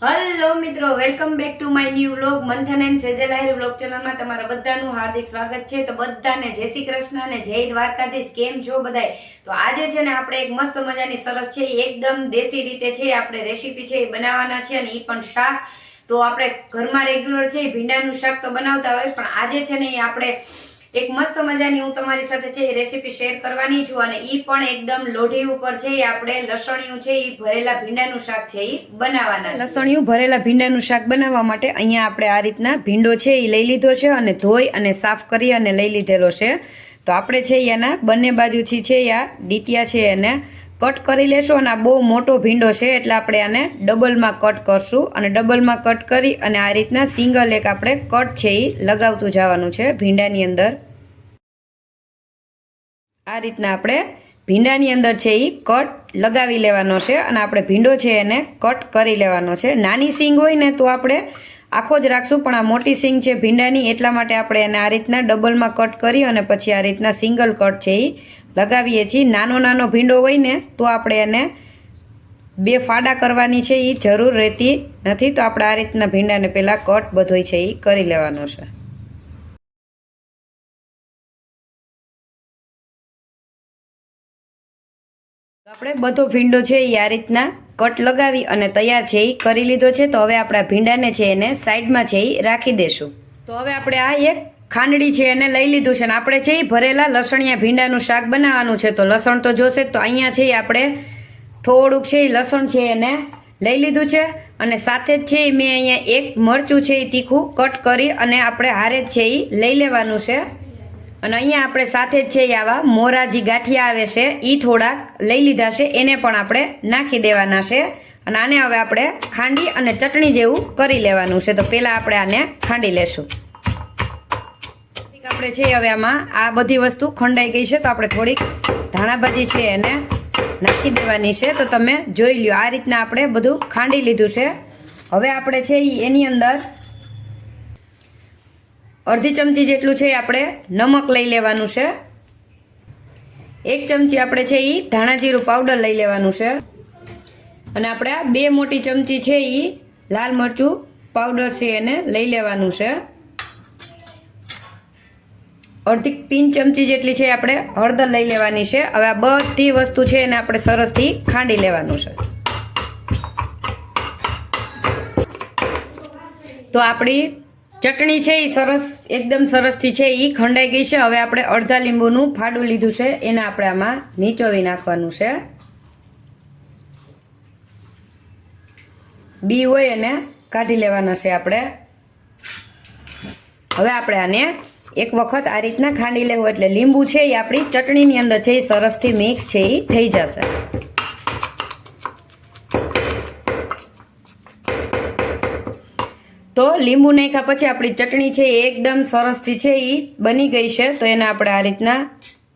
Hello મિત્રો welcome back to my new vlog Manthan and Sejal Ahir vlog ચેનલમાં તમારા બધાનું હાર્દિક સ્વાગત છે. તો બધાને જય શ્રી કૃષ્ણ અને જય દ્વારકાધીશ, કેમ છો બધાય? તો આજે છે ને આપણે એક મસ્ત મજાની સરસ છે એકદમ દેશી રીતે છે, આપણે રેસીપી છે એ બનાવવાના છે અને એ પણ શાક. તો આપણે ઘરમાં રેગ્યુલર છે ભીંડાનું શાક તો બનાવતા હોય, પણ આજે છે ને એ આપણે એક મસ્ત મજાની હું તમારી સાથે છે એ રેસીપી શેર કરવાની છું અને એ પણ એકદમ લોઢી ઉપર છે એ આપણે લસણિયું છે એ ભરેલા ભીંડાનું શાક છે એ બનાવવાના લસણિયું, ભરેલા ભીંડાનું શાક બનાવવા માટે અહીંયા આપણે આ રીતના ભીંડો છે એ લઈ લીધો છે અને ધોઈ અને સાફ કરી અને લઈ લીધેલો છે. તો આપણે છે એના બંને બાજુથી છે આ ડીટિયા છે એને કટ કરી લેશું અને આ બહુ મોટો ભીંડો છે એટલે આપણે આને ડબલમાં કટ કરશું. અને ડબલમાં કટ કરી અને આ રીતના સિંગલ એક આપણે કટ છે એ લગાવતું જવાનું છે ભીંડાની અંદર. આ રીતના આપણે ભીંડાની અંદર છે એ કટ લગાવી લેવાનો છે અને આપણે ભીંડો છે એને કટ કરી લેવાનો છે. નાની સિંગ હોય ને તો આપણે આખો જ રાખશું, પણ આ મોટી સિંગ છે ભીંડાની, એટલા માટે આપણે એને આ રીતના ડબલમાં કટ કરી અને પછી આ રીતના સિંગલ કટ છે એ લગાવીએ છીએ. નાનો નાનો ભીંડો હોય ને, તો આપણે એને બે ફાડા કરવાની છે. એ જરૂર રહેતી નથી. તો આપણે આ રીતના ભીંડાને પહેલાં કટ બધોય છે એ કરી લેવાનો છે. આપણે બધો ભીંડો છે એ આ રીતના કટ લગાવી અને તૈયાર છે એ કરી લીધો છે. તો હવે આપણા ભીંડાને છે એને સાઈડમાં છે એ રાખી દેશું. તો હવે આપણે આ એક ખાંડડી છે એને લઈ લીધું છે અને આપણે છે એ ભરેલા લસણિયા ભીંડાનું શાક બનાવવાનું છે. તો લસણ તો જોશે તો અહીંયા છે એ આપણે થોડુંક છે એ લસણ છે એને લઈ લીધું છે અને સાથે જ છે એ મેં અહીંયા એક મરચું છે એ તીખું કટ કરી અને આપણે હારે જ છે એ લઈ લેવાનું છે. અને અહીંયા આપણે સાથે જ છે એ આવા મોરાજી ગાંઠિયા આવે છે એ થોડાક લઈ લીધા છે, એને પણ આપણે નાખી દેવાના છે. અને આને હવે આપણે ખાંડી અને ચટણી જેવું કરી લેવાનું છે. તો પહેલાં આપણે આને ખાંડી લેશું. આપણે છે હવે આમાં. આ બધી વસ્તુ ખંડાઈ ગઈ છે, તો આપણે થોડીક ધાણાભાજી છે એને નાખી દેવાની છે. તો તમે જોઈ લ્યો, આ રીતના આપણે બધું ખાંડી લીધું છે. હવે આપણે છે એની અંદર અડધી ચમચી જેટલું છે આપણે નમક લઈ લેવાનું છે. એક ચમચી આપણે છે એ ધાણા જીરું પાવડર લઈ લેવાનું છે. અને આપણે બે મોટી ચમચી છે એ લાલ મરચું પાવડર છે એને લઈ લેવાનું છે. અડધી પિન ચમચી જેટલી છે આપણે હળદર લઈ લેવાની છે. હવે આ બધી વસ્તુ છે એને આપણે સરસથી ખાંડી લેવાનું છે. તો આપણી ચટણી છે એ સરસ, એકદમ સરસથી છે એ ખંડાઈ ગઈ છે. હવે આપણે અડધા લીંબુનું ફાડું લીધું છે. એને આપણે આમાં નીચોવી નાખવાનું છે. બી હોય એને કાઢી લેવાના છે આપણે. હવે આપણે આને એક વખત આ રીતના ખાંડી લેવું એટલે લીંબુ છે એ આપણી ચટણીની અંદર છે, એ સરસથી મિક્સ છે, એ થઈ જશે. તો લીંબુ નાખ્યા પછી આપણી ચટણી છે એ એકદમ સરસથી છે, એ બની ગઈ છે. તો એને આપણે આ રીતના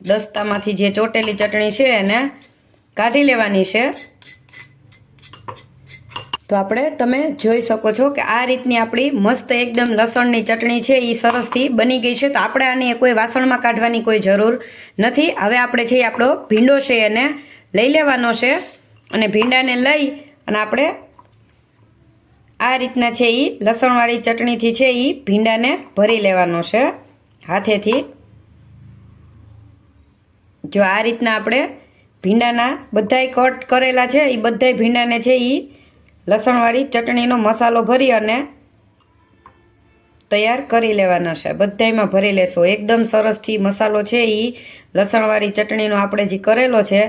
દસ્તામાંથી જે ચોટેલી ચટણી છે એને કાઢી લેવાની છે. તો આપણે તમે જોઈ શકો છો કે આ રીતની આપણી મસ્ત એકદમ લસણની ચટણી છે એ સરસથી બની ગઈ છે. તો આપણે આની કોઈ વાસણમાં કાઢવાની કોઈ જરૂર નથી. હવે આપણે છે આપણો ભીંડો છે એને લઈ લેવાનો છે અને ભીંડાને લઈ અને આપણે આ રીતના છે એ લસણવાળી ચટણીથી છે એ ભીંડાને ભરી લેવાનો છે હાથેથી. જો આ રીતના આપણે ભીંડાના બધાય કટ કરેલા છે એ બધાય ભીંડાને છે એ લસણવાળી ચટણીનો મસાલો ભરી અને તૈયાર કરી લેવાના છે. બધામાં ભરી લેશો. એકદમ સરસથી મસાલો છે એ લસણવાળી ચટણીનો આપણે જે કરેલો છે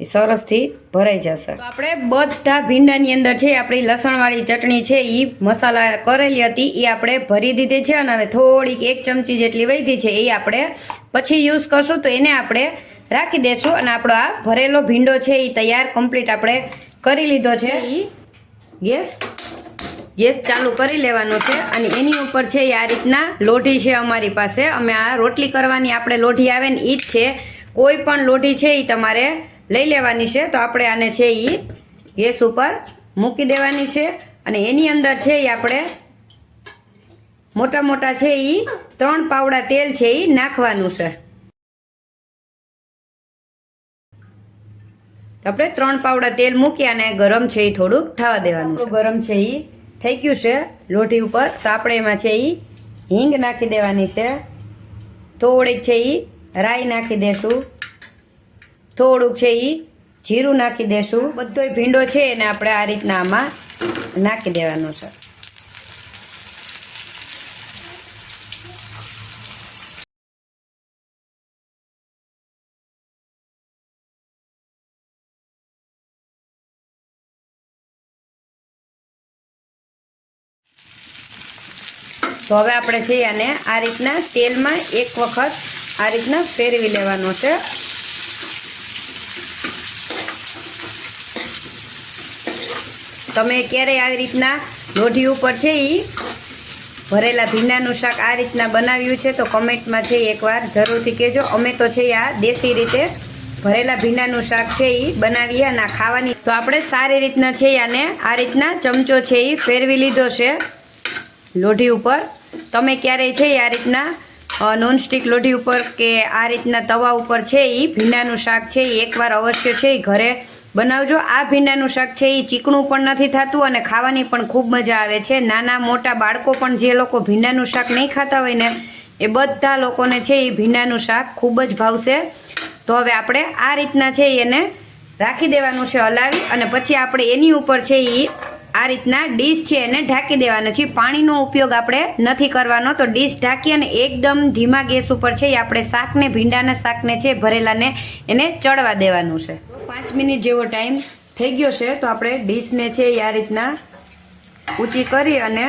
એ સરસથી ભરાઈ જશે. આપણે બધા ભીંડાની અંદર છે, આપણી લસણવાળી ચટણી છે એ મસાલા કરેલી હતી એ આપણે ભરી દીધી છે અને હવે થોડીક એક ચમચી જેટલી વધી છે એ આપણે પછી યુઝ કરશું તો એને આપણે રાખી દઈશું અને આપણો આ ભરેલો ભીંડો છે એ તૈયાર કમ્પ્લીટ આપણે કરી લીધો છે. એ ગેસ? ગેસ ચાલુ કરી લેવાનો છે અને એની ઉપર છે એ આ રીતના લોઢી છે અમારી પાસે. અમે આ રોટલી કરવાની આપણે લોઢી આવે ને એ જ છે. કોઈ પણ લોઢી છે એ તમારે લઈ લેવાની છે. તો આપણે આને છે એ ગેસ ઉપર મૂકી દેવાની છે અને એની અંદર છે એ આપણે મોટા મોટા છે એ ત્રણ પાવડા તેલ છે એ નાખવાનું છે. આપણે ત્રણ પાવડા તેલ મૂકી અને ગરમ છે એ થોડુંક થવા દેવાનું ગરમ છે એ થઈ ગયું છે લોટી ઉપર. તો આપણે એમાં છે એ હિંગ નાખી દેવાની છે. થોડીક છે એ રાઈ નાખી દેશું. થોડુંક છે એ જીરું નાખી દેશું. બધોય ભીંડો છે એને આપણે આ રીતના આમાં નાખી દેવાનો છે. તો હવે આપણે છે આને આ રીતના તેલમાં એક વખત આ રીતના ફેરવી લેવાનો છે. તમે ક્યારેય આવી રીતના લોઢી ઉપર છે એ ભરેલા ભીંડાનું શાક આ રીતના બનાવ્યું છે તો કમેન્ટમાં છે એકવાર જરૂરથી કહેજો. અમે તો છે આ દેશી રીતે ભરેલા ભીંડાનું શાક છે એ બનાવીએ અને ખાવાની. તો આપણે સારી રીતના છે આને આ રીતના ચમચો છે એ ફેરવી લીધો છે લોઢી ઉપર. તમે ક્યારેય છે આ રીતના નોનસ્ટિક લોઢી ઉપર કે આ રીતના તવા ઉપર છે એ ભીંડાનું શાક છે એ એકવાર અવશ્ય છે એ ઘરે બનાવજો. આ ભીંડાનું શાક છે એ ચીકણું પણ નથી થતું અને ખાવાની પણ ખૂબ મજા આવે છે. નાના મોટા બાળકો પણ જે લોકો ભીંડાનું શાક નહીં ખાતા હોય ને, એ બધા લોકોને છે એ ભીંડાનું શાક ખૂબ જ ભાવશે. તો હવે આપણે આ રીતના છે એને રાખી દેવાનું છે હલાવી અને પછી આપણે એની ઉપર છે એ આ રીતના ડીશ છે એને ઢાંકી દેવાનો છે. પાણીનો ઉપયોગ આપણે નથી કરવાનો. તો ડીશ ઢાંકી અને એકદમ ધીમા ગેસ ઉપર છે એ આપણે શાકને, ભીંડાના શાકને છે, ભરેલાને એને ચડવા દેવાનું છે. પાંચ મિનિટ જેવો ટાઈમ થઈ ગયો છે, તો આપણે ડીશને છે એ આ રીતના ઊંચી કરી અને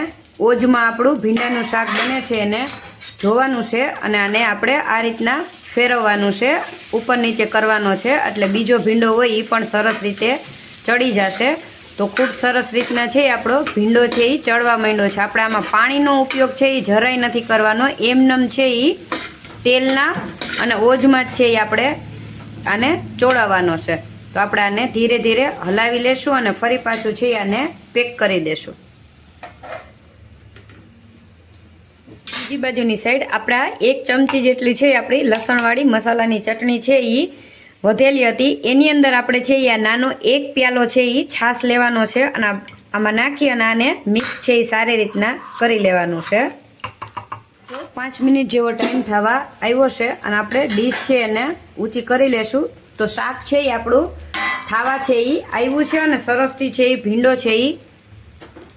ઓજમાં આપણું ભીંડાનું શાક બને છે એને ધોવાનું છે અને આને આપણે આ રીતના ફેરવવાનું છે. ઉપર નીચે કરવાનો છે, એટલે બીજો ભીંડો હોય એ પણ સરસ રીતે ચડી જશે. તો ખૂબ સરસ રીતના છે આપણો ભીંડો છે એ ચડવા માંડ્યો છે. આપણે આમાં પાણીનો ઉપયોગ છે એ જરાય નથી કરવાનો. એમનેમ છે એ તેલના અને ઓજમાં જ છે એ આપણે આને ચોળાવવાનો છે. તો આપણે આને ધીરે ધીરે હલાવી લેશું અને ફરી પાછું છે આને પેક કરી દેશું. બીજી બાજુની સાઈડ આપણે એક ચમચી જેટલી છે આપણી લસણવાળી મસાલાની ચટણી છે એ વધેલી હતી. એની અંદર આપણે છે એ નાનો એક પ્યાલો છે એ છાશ લેવાનો છે અને આમાં નાખી અને આને મિક્સ છે એ સારી રીતના કરી લેવાનું છે. પાંચ મિનિટ જેવો ટાઈમ થવા આવ્યો છે અને આપણે ડીશ છે એને ઊંચી કરી લેશું. તો શાક છે એ આપણું, થાવા છે એ આવ્યું છે અને સરસથી છે એ ભીંડો છે એ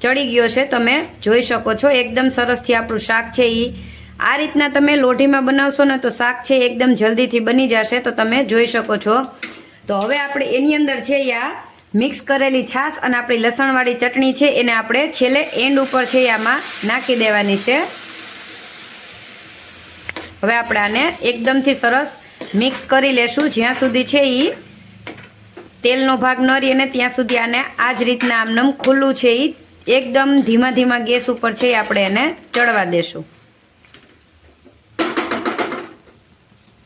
ચડી ગયો છે. તમે જોઈ શકો છો, એકદમ સરસથી આપણું શાક છે એ આ રીતના તમે લોઢીમાં બનાવશો ને તો શાક છે એકદમ જલ્દીથી બની જશે, તો તમે જોઈ શકો છો. તો હવે આપણે એની અંદર છે આ મિક્સ કરેલી છાશ અને આપણી લસણવાળી ચટણી છે, એને આપણે છેલ્લે એન્ડ ઉપર છે આમાં નાખી દેવાની છે. હવે આપણે આને એકદમથી સરસ મિક્સ કરી લેશું. જ્યાં સુધી છે એ તેલનો ભાગ ન રહી અને ત્યાં સુધી આને આ જ રીતના આમનમ ખુલ્લું છે એ એકદમ ધીમા ધીમા ગેસ ઉપર છે આપણે એને ચડવા દેશું.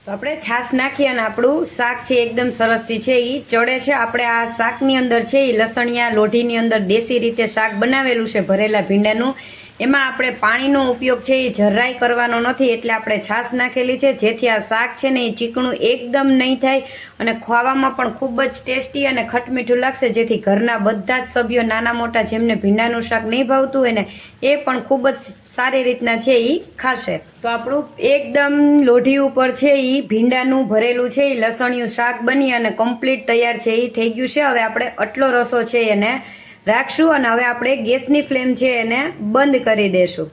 તો આપણે છાશ નાખી અને આપણું શાક છે એકદમ સરસથી છે એ ચડે છે. આપણે આ શાકની અંદર છે એ લસણિયા લોઢીની અંદર દેશી રીતે શાક બનાવેલું છે ભરેલા ભીંડાનું. એમાં આપણે પાણીનો ઉપયોગ છે એ જરાય કરવાનો નથી, એટલે આપણે છાશ નાખેલી છે, જેથી આ શાક છે ને એ ચીકણું એકદમ નહીં થાય અને ખાવામાં પણ ખૂબ જ ટેસ્ટી અને ખટમીઠું લાગશે, જેથી ઘરના બધા જ સભ્યો નાના મોટા જેમને ભીંડાનું શાક નહીં ભાવતું હોય ને, એ પણ ખૂબ જ સારી રીતના છે એ ખાશે. તો આપણું એકદમ લોઢી ઉપર છે એ ભીંડાનું ભરેલું છે એ લસણિયું શાક બની અને કમ્પ્લીટ તૈયાર છે એ થઈ ગયું છે. હવે આપણે આટલો રસો છે એને રાખશું અને હવે આપણે ગેસની ફ્લેમ છે એને બંધ કરી દેશું.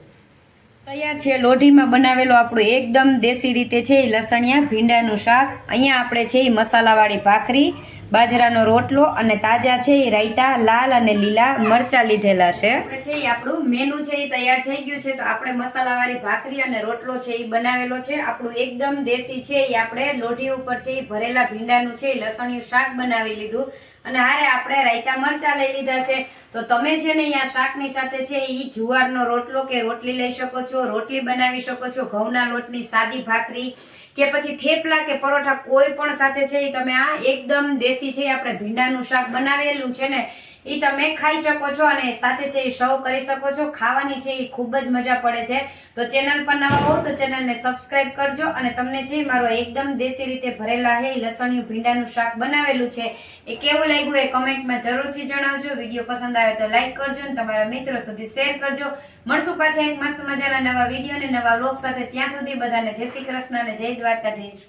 તૈયાર છે લોઢીમાં બનાવેલું આપણું એકદમ દેશી રીતે છે એ લસણિયા ભીંડાનું શાક. અહીંયા આપણે છે એ મસાલાવાળી ભાખરી બાજરાનો રોટલો અને તાજા છે એ રાયતા લાલ અને લીલા મરચા લીધેલા છે. છે એ આપણું મેનુ છે એ તૈયાર થઈ ગયું છે તો આપણે મસાલાવાળી ભાખરી અને રોટલો છે એ બનાવેલો છે. આપણું એકદમ દેશી છે એ આપણે લોઢી ઉપર છે એ ભરેલા ભીંડાનું છે એ લસણિયું શાક બનાવી લીધું. અને હારે આપણે રાયતા મરચા લઈ લીધા છે. તો તમે છે ને અહીંયા શાકની સાથે છે એ જુવારનો રોટલો કે રોટલી લઈ શકો છો, રોટલી બનાવી શકો છો, ઘઉંના લોટની સાદી ભાખરી કે પછી થેપલા કે પરોઠા કોઈ પણ સાથે છે એ તમે આ એકદમ દેશી છે આપણે ભીંડાનું શાક બનાવેલું છે ને એ તમે ખાઈ શકો છો અને સાથે છે એ સર્વ કરી શકો છો, ખાવાની છે એ ખૂબ જ મજા પડે છે. તો ચેનલ પર નવા હો તો ચેનલને સબસ્ક્રાઇબ કરજો અને તમને જે મારો એકદમ દેશી રીતે ભરેલા હે લસણિયું ભીંડાનું શાક બનાવેલું છે, એ કેવું લાગ્યું એ કમેન્ટમાં જરૂરથી જણાવજો. વીડિયો પસંદ આવે તો લાઈક કરજો અને તમારા મિત્રો સુધી શેર કરજો. મળશું પાછા એક મસ્ત મજાના નવા વીડિયો અને નવા વ્લોગ સાથે. ત્યાં સુધી બધાને જય શ્રી કૃષ્ણ અને જય દ્વારકાધીશ.